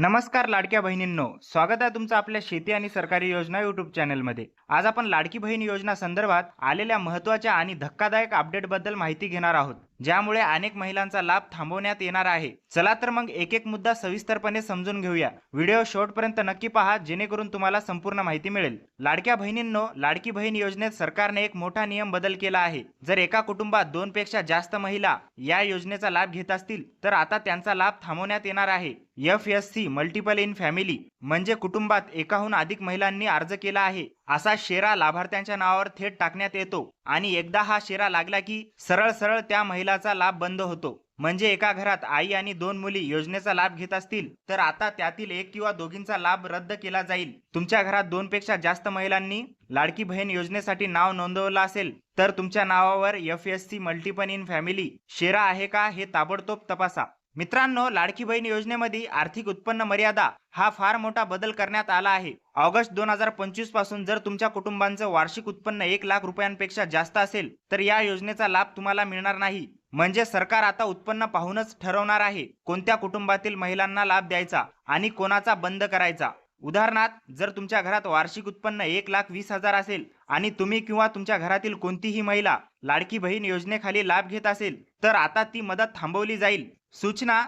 नमस्कार लाडक्या बहिणींनो. स्वागत आहे तुमचं आपल्या शेती आणि सरकारी योजना युट्यूब चॅनलमध्ये आज आपण लाडकी बहीण योजना संदर्भात आलेल्या महत्त्वाच्या आणि धक्कादायक अपडेटबद्दल माहिती घेणार आहोत. ज्यामुळे अनेक महिलांचा लाभ थांबवण्यात येणार आहे. चला तर मग एक एक मुद्दा सविस्तरपणे समजून घेऊया. व्हिडिओ शेवटपर्यंत नक्की पहा जेणेकरून तुम्हाला संपूर्ण माहिती मिळेल. लाडक्या बहिणींनो लाडकी बहीण योजनेत सरकारने एक मोठा नियम बदल केला आहे. जर एका कुटुंबात दोन पेक्षा जास्त महिला या योजनेचा लाभ घेत असतील तर आता त्यांचा लाभ थांबवण्यात येणार आहे. F S C multiple in family म्हणजे कुटुंबात एकाहून अधिक महिलांनी अर्ज केला आहे. असा शेरा लाभार्थ्यांच्या नावावर थेट टाकण्यात येतो आणि एकदा हा शेरा लागला की सरळ सरळ त्या महिलाचा लाभ बंद होतो. म्हणजे एका घरात आई आणि दोन मुली योजनेचा लाभ घेत असतील तर आता त्यातील एक किंवा दोघींचा लाभ रद्द केला जाईल. तुमच्या घरात दोन पेक्षा जास्त महिलांनी लाडकी बहीण योजनेसाठी नाव नोंदवलं असेल तर तुमच्या नावावर F S C multiple in family शेरा आहे का हे ताबडतोब तपासा. मित्रांनो लाडकी बहीण योजनेमध्ये आर्थिक उत्पन्न मर्यादा हा फार मोठा बदल करण्यात आला आहे. ऑगस्ट दोन हजार पंचवीसपासून जर तुमच्या कुटुंबांचं वार्षिक उत्पन्न एक लाख रुपयांपेक्षा जास्त असेल तर या योजनेचा लाभ तुम्हाला मिळणार नाही. म्हणजे सरकार आता उत्पन्न पाहूनच ठरवणार आहे कोणत्या कुटुंबातील महिलांना लाभ द्यायचा आणि कोणाचा बंद करायचा. उदाहरणार्थ जर तुमच्या घरात वार्षिक उत्पन्न एक लाख वीस हजार असेल आणि तुम्ही किंवा तुमच्या घरातील कोणतीही महिला लाडकी बहीण योजनेखाली लाभ घेत असेल तर आता ती मदत थांबवली जाईल. सूचना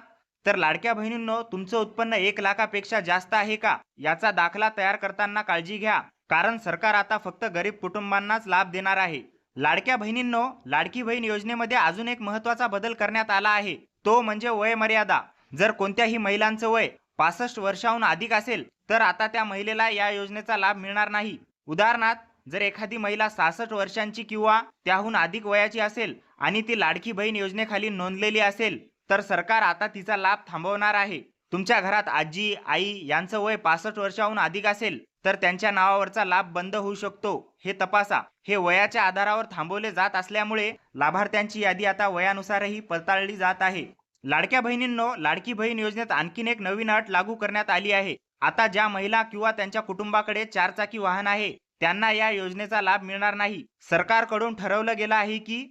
तर लाडक्या बहिणींनो तुमचं उत्पन्न एक लाखापेक्षा जास्त आहे का? याचा दाखला तयार करताना काळजी घ्या. कारण सरकार आता फक्त गरीब कुटुंबांनाच लाभ देणार आहे. लाडक्या बहिणींनो लाडकी बहीण योजनेमध्ये अजून एक महत्त्वाचा बदल करण्यात आला आहे. तो म्हणजे वय मर्यादा जर कोणत्याही महिलांचं वय पासष्ट वर्षाहून अधिक असेल तर आता त्या महिलेला या योजनेचा लाभ मिळणार नाही. उदाहरणार्थ जर एखादी महिला सहासष्ट वर्षांची किंवा त्याहून अधिक वयाची असेल आणि ती लाडकी बहीण योजनेखाली नोंदलेली असेल तर सरकार आता तिचा लाभ थांबवणार आहे. तुमच्या घरात आजी आई यांचं वय पासष्ट वर्षाहून अधिक असेल तर त्यांच्या नावावरचा लाभ बंद होऊ शकतो हे तपासा. हे वयाच्या आधारावर थांबवले जात असल्यामुळे लाभार्थ्यांची यादी आता वयानुसारही पडताळली जात आहे. लाडक्या बहिणींनो लाडकी बहीण योजनेत आणखीन एक नवीन अट लागू करण्यात आली आहे. आता ज्या महिला किंवा त्यांच्या कुटुंबाकडे चारचाकी वाहन आहे त्यांना या योजनेचा लाभ मिळणार नाही. सरकारकडून ठरवलं गेलं आहे की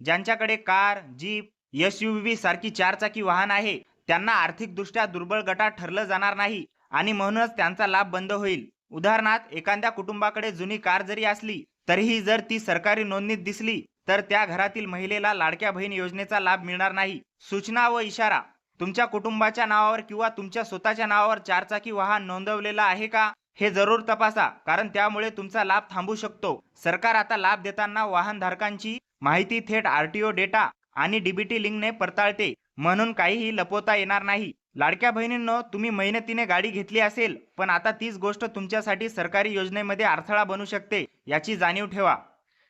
ज्यांच्याकडे car jeep S U V सारखी चारचाकी वाहन आहे. त्यांना आर्थिकदृष्ट्या दुर्बळ गटात ठरलं जाणार नाही आणि म्हणूनच त्यांचा लाभ बंद होईल. उदाहरणार्थ एखाद्या कुटुंबाकडे जुनी कार जरी असली तरीही जर ती सरकारी नोंदणीत दिसली तर त्या घरातील महिलेला लाडक्या बहीण योजनेचा लाभ मिळणार नाही. सूचना व इशारा. तुमच्या कुटुंबाच्या नावावर किंवा तुमच्या स्वतःच्या नावावर चारचाकी वाहन नोंदवलेलं आहे का? हे जरूर तपासा कारण त्यामुळे तुमचा लाभ थांबू शकतो. सरकार आता लाभ देताना वाहनधारकांची माहिती थेट आरटीओ डेटा आणि डीबीटी लिंकने पडताळते म्हणून काहीही लपवता येणार नाही. लाडक्या बहिणींनो तुम्ही मेहनतीने गाडी घेतली असेल पण आता तीच गोष्ट तुमच्यासाठी सरकारी योजनेमध्ये अडथळा बनू शकते याची जाणीव ठेवा.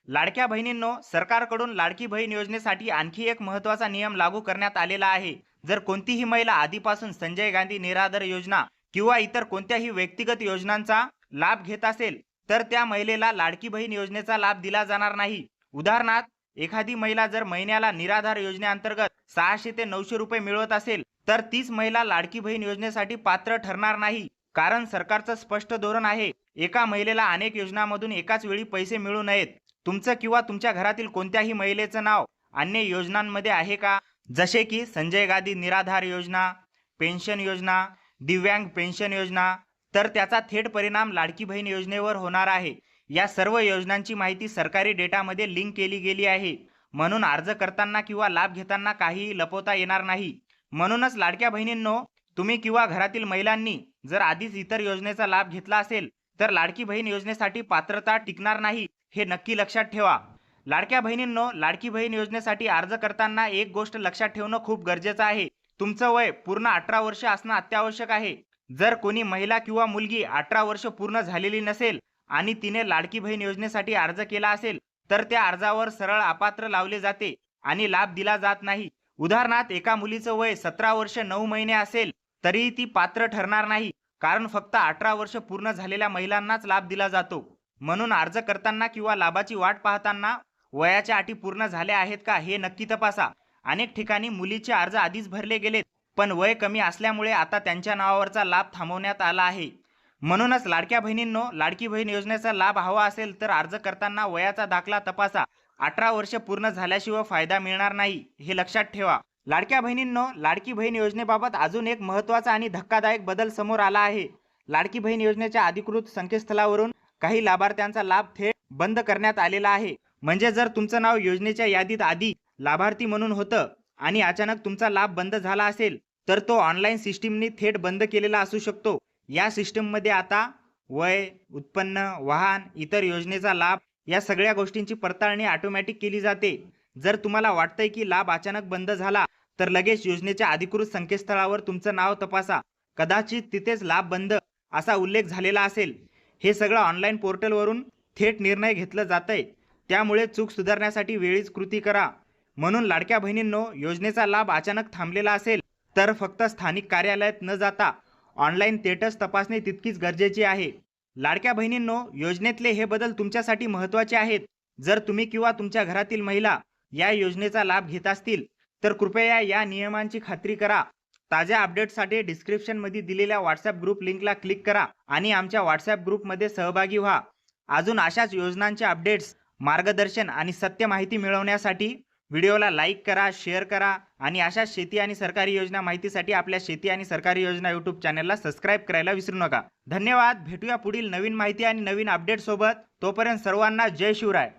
लाडक्या बहिणींनो सरकारकडून लाडकी बहीण योजनेसाठी आणखी एक महत्त्वाचा नियम लागू करण्यात आलेला आहे. जर कोणतीही महिला आधीपासून संजय गांधी निराधार योजना किंवा इतर कोणत्याही व्यक्तिगत योजनांचा लाभ घेत असेल तर त्या महिलेला लाडकी बहीण योजनेचा लाभ दिला जाणार नाही. उदाहरणार्थ एखादी महिला जर महिन्याला निराधार योजनेअंतर्गत सहाशे ते नऊशे रुपये मिळवत असेल तर तीच महिला लाडकी बहीण योजनेसाठी पात्र ठरणार नाही. कारण सरकारचं स्पष्ट धोरण आहे एका महिलेला अनेक योजनांमधून एकाच वेळी पैसे मिळू नयेत. तुमचं किंवा तुमच्या घरातील कोणत्याही महिलेचं नाव अन्य योजनांमध्ये आहे का? जसे की संजय गांधी निराधार योजना पेन्शन योजना दिव्यांग पेन्शन योजना तर त्याचा थेट परिणाम लाडकी बहीण योजनेवर होणार आहे. या सर्व योजनांची माहिती सरकारी डेटामध्ये लिंक केली गेली आहे. म्हणून अर्ज करताना किंवा लाभ घेताना काहीही लपवता येणार नाही. म्हणूनच लाडक्या बहिणींनो तुम्ही किंवा घरातील महिलांनी जर आधीच इतर योजनेचा लाभ घेतला असेल तर लाडकी बहीण योजनेसाठी पात्रता टिकणार नाही हे नक्की लक्षात ठेवा. लाडक्या बहिणींनो लाडकी बहीण योजनेसाठी अर्ज करताना एक गोष्ट लक्षात ठेवणं खूप गरजेचं आहे. तुमचं वय पूर्ण अठरा वर्ष असणं अत्यावश्यक आहे. जर कोणी महिला किंवा मुलगी अठरा वर्ष पूर्ण झालेली नसेल आणि तिने लाडकी बहीण योजनेसाठी अर्ज केला असेल तर त्या अर्जावर सरळ अपात्र लावले जाते आणि लाभ दिला जात नाही. उदाहरणार्थ एका मुलीचं वय सतरा वर्ष नऊ महिने असेल तरीही ती पात्र ठरणार नाही कारण फक्त अठरा वर्ष पूर्ण झालेल्या महिलांनाच लाभ दिला जातो. म्हणून अर्ज करताना किंवा लाभाची वाट पाहताना वयाच्या अटी पूर्ण झाल्या आहेत का हे नक्की तपासा. अनेक ठिकाणी मुलीचे अर्ज आधीच भरले गेलेत पण वय कमी असल्यामुळे आता त्यांच्या नावावरचा लाभ थांबवण्यात आला आहे. म्हणूनच लाडक्या बहिणींनो लाडकी बहीण योजनेचा लाभ हवा असेल तर अर्ज करताना वयाचा दाखला तपासा. अठरा वर्ष पूर्ण झाल्याशिवाय फायदा मिळणार नाही हे लक्षात ठेवा. लाडक्या बहिणींनो लाडकी बहीण योजनेबाबत अजून एक महत्त्वाचा आणि धक्कादायक बदल समोर आला आहे. लाडकी बहीण योजनेच्या अधिकृत संकेतस्थळावरून काही लाभार्थ्यांचा लाभ थेट बंद करण्यात आलेला आहे. म्हणजे जर तुमचं नाव योजनेच्या यादीत आधी लाभार्थी म्हणून होतं आणि अचानक तुमचा लाभ बंद झाला असेल तर तो ऑनलाईन सिस्टीमने थेट बंद केलेला असू शकतो. या सिस्टीममध्ये आता वय उत्पन्न वाहन इतर योजनेचा लाभ या सगळ्या गोष्टींची पडताळणी ऑटोमॅटिक केली जाते. जर तुम्हाला वाटतंय की लाभ अचानक बंद झाला तर लगेच योजनेच्या अधिकृत संकेतस्थळावर तुमचं नाव तपासा. कदाचित तिथेच लाभ बंद असा उल्लेख झालेला असेल. हे सगळं ऑनलाईन पोर्टलवरून थेट निर्णय घेतलं जातंय. त्यामुळे चूक सुधारण्यासाठी वेळीच कृती करा. म्हणून लाडक्या बहिणींनो योजनेचा लाभ अचानक थांबलेला असेल तर फक्त स्थानिक कार्यालयात न जाता ऑनलाईन तेटस तपासणे तितकीच गरजेची आहे. लाडक्या बहिणींनो योजनेतले हे बदल तुमच्यासाठी महत्त्वाचे आहेत. जर तुम्ही किंवा तुमच्या घरातील महिला या योजनेचा लाभ घेत असतील तर कृपया या नियमांची खात्री करा. ताज्या अपडेट्ससाठी डिस्क्रिप्शनमध्ये दिलेल्या व्हॉट्सॲप ग्रुप लिंकला क्लिक करा आणि आमच्या व्हॉट्सॲप ग्रुपमध्ये सहभागी व्हा. अजून अशाच योजनांचे अपडेट्स मार्गदर्शन आणि सत्य माहिती मिळवण्यासाठी व्हिडिओला लाईक करा शेअर करा आणि अशा शेती आणि सरकारी योजना माहितीसाठी आपल्या शेती आणि सरकारी योजना यूट्यूब चॅनलला सबस्क्राईब करायला विसरू नका. धन्यवाद. भेटूया पुढील नवीन माहिती आणि नवीन अपडेट सोबत तोपर्यंत सर्वांना जय शिवराय.